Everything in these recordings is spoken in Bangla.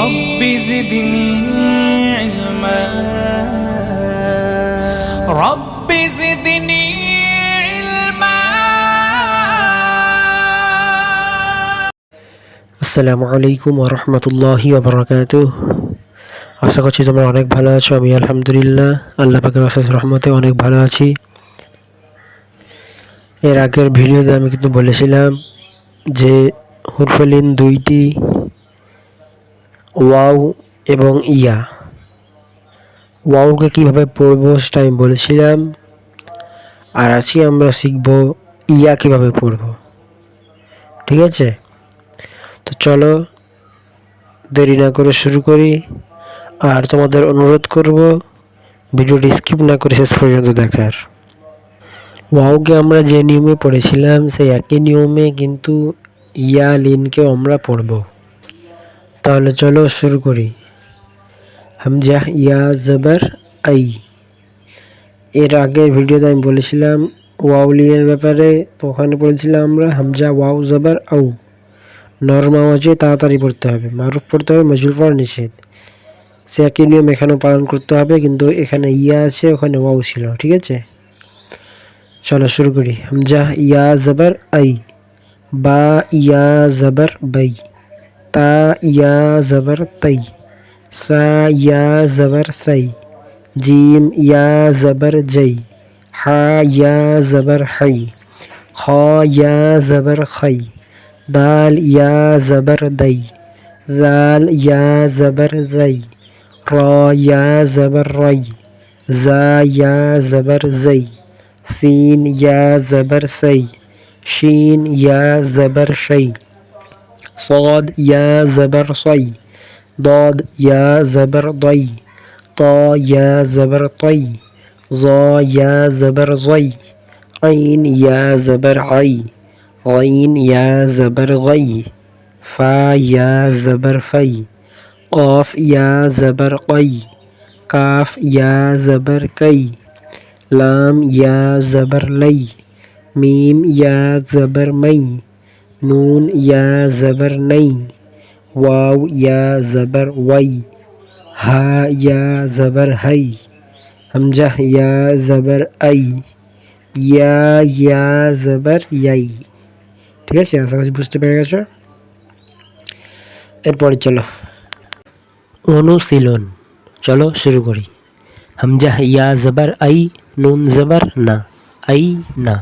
رب زدني علما رب زدني علما আসসালামু আলাইকুম রহমতুল্লাহি ওবরাকাত আশা করছি তোমরা অনেক ভালো আছো আমি আলহামদুলিল্লাহ আল্লাহ পাকের অশেষ রহমতে অনেক ভালো আছি এর আগের ভিডিওতে আমি কিন্তু বলেছিলাম যে হুরফলিন দুইটি ওয়াও এবং ইয়া। ওয়াওকে কীভাবে পড়ব সেটা আমি বলেছিলাম। আর আজকে আমরা শিখব ইয়া কীভাবে পড়ব। ঠিক আছে? তো চলো, দেরি না করে শুরু করি। আর তোমাদের অনুরোধ করব, ভিডিওটি স্কিপ না করে শেষ পর্যন্ত দেখার। ওয়াওকে আমরা যে নিয়মে পড়েছিলাম, সেই একই নিয়মে কিন্তু ইয়া লিনকেও আমরা পড়ব। তাহলে চলো শুরু করি। হামজা ইয়া জবর আই। এর আগের ভিডিওতে আমি বলেছিলাম ওয়াও লিনের ব্যাপারে, তো ওখানে বলেছিলাম আমরা হামজা ওয়াউ জবর আউ। নরম আওয়াজে তাড়াতাড়ি পড়তে হবে, মারুফ পড়তে হবে মজুল পড়া নিষেধ। সে একই নিয়ম এখানেও পালন করতে হবে, কিন্তু এখানে ইয়া আছে, ওখানে ওয়াউ ছিল, ঠিক আছে? চলো শুরু করি। হামজা ইয়া জবর আই। বা ইয়া জবর বাই। তা ইয়া জবর তাই সা ইয়া জবর সাই জিম ইয়া জবর জೈ হা ইয়া জবর হাই খ ইয়া জবর খাই দাল ইয়া জবর দই জাল ইয়া জবর জই র ইয়া জবর রই জা ইয়া জবর জই সিন ইয়া জবর সই শিন ইয়া জবর শই صاد يا زبر صي ضاد يا زبر ضي طا يا زبر طي ظا يا زبر ظي عين يا زبر عي غين يا زبر غي فا يا زبر في قاف يا زبر قي كاف يا زبر كي لام يا زبر لي ميم يا زبر مي নুন ইয়া জবর নাই ওয়াও ইয়া জবর ওয়াই হা ইয়া জবর হাই হামজাহ ইয়া জবর আই ইয়া ইয়া জবর ইয়াই ঠিক আছে আশা করছি বুঝতে পেরে গেছো এরপরে চলো অনুশীলন চলো শুরু করি হামজাহ ইয়া জবর আই নুন জবর না আই না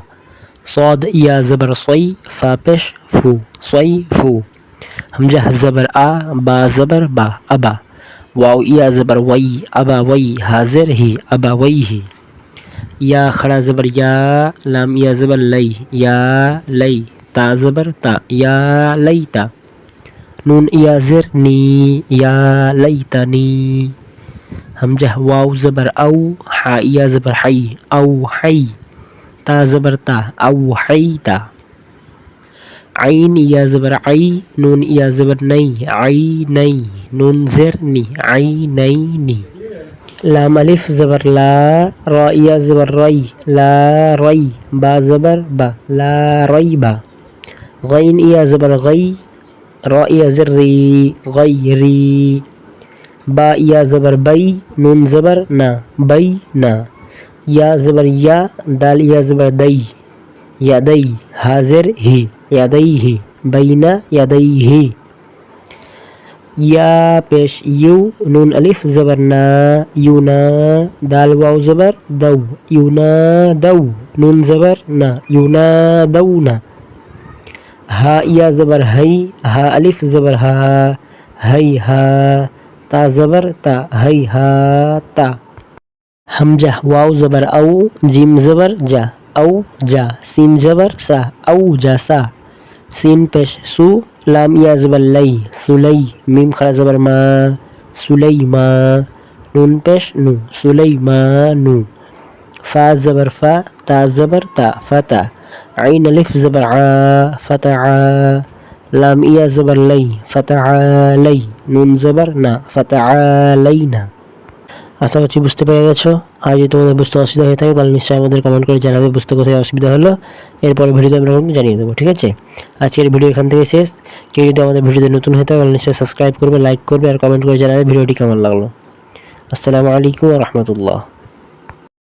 صاد يا زبر صي فابش فو صي فو همجه زبر آ با زبر با أبا واو يا زبر وي أبا وي هازر هي أبا وي هي يا خرا زبر يا لام يا زبر لي يا لي تا زبر تا يا ليتا নুন ইয়াজের নি ইয়া লাইতানি হামজাহ ওয়াও জবর আউ হা ইয়া জবর হাই আউ হাই زبرتا أو تا عين يا زبر عي نون يا زبر ني عيني نون زرني عينيني. لام ألف زبر لا را يا زبر ري. لا ري با زبر با لا ريب غين يا زبر غي. را يا زري غيري با يا زبر بي. نون زبر نا. بي نا. या ज़बर या, दाल या ज़बर दई यादई हाजिर ही यादई ही, बैना यादई ही। या पेश, यू, नून अलिफ, ज़बर ना यूना दाल वाव ज़बर, दऊ यूना दऊ, नून ज़बर ना यूना दऊ ना। हा, या ज़बर हई हा, अलिफ, ज़बर हा हई हा, ता, ज़बर, ता हई हा, ता। হামজা, ওয়াও জবর, আউ জিম জবর যা আউ যা সিন জবর, সা, আউ যা সা। সিন পেশ, সু, লাম, ইয়া জবর, লাই, সুলাই, মিম খাড়া জবর, মা, সুলাই, মা। নুন পেশ, নু, সুলাই, মা, নু। ফা জবর, ফা, তা জবর, তা ফাতা عين الف زبر عا فتعا لام إيا زبر لي فتعالي نون زبر نا فتعالينا আশা করছি বুঝতে পেরে গেছো। আর যদি তোমাদের বুঝতে অসুবিধা হয়ে থাকে, তাহলে নিশ্চয়ই আমাদের কমেন্ট করে জানাবে বুঝতে কোথায় অসুবিধা হলো। এরপরে ভিডিওতে আমরা জানিয়ে দেবো, ঠিক আছে? আজকের ভিডিও এখান থেকে শেষ। কেউ যদি আমাদের ভিডিওতে নতুন হয়ে থাকে, তাহলে নিশ্চয়ই সাবস্ক্রাইব করবে লাইক করবে, আর কমেন্ট করে জানাবে ভিডিওটি কেমন লাগল। আসসালামু আলাইকুম রহমতুল্লাহ।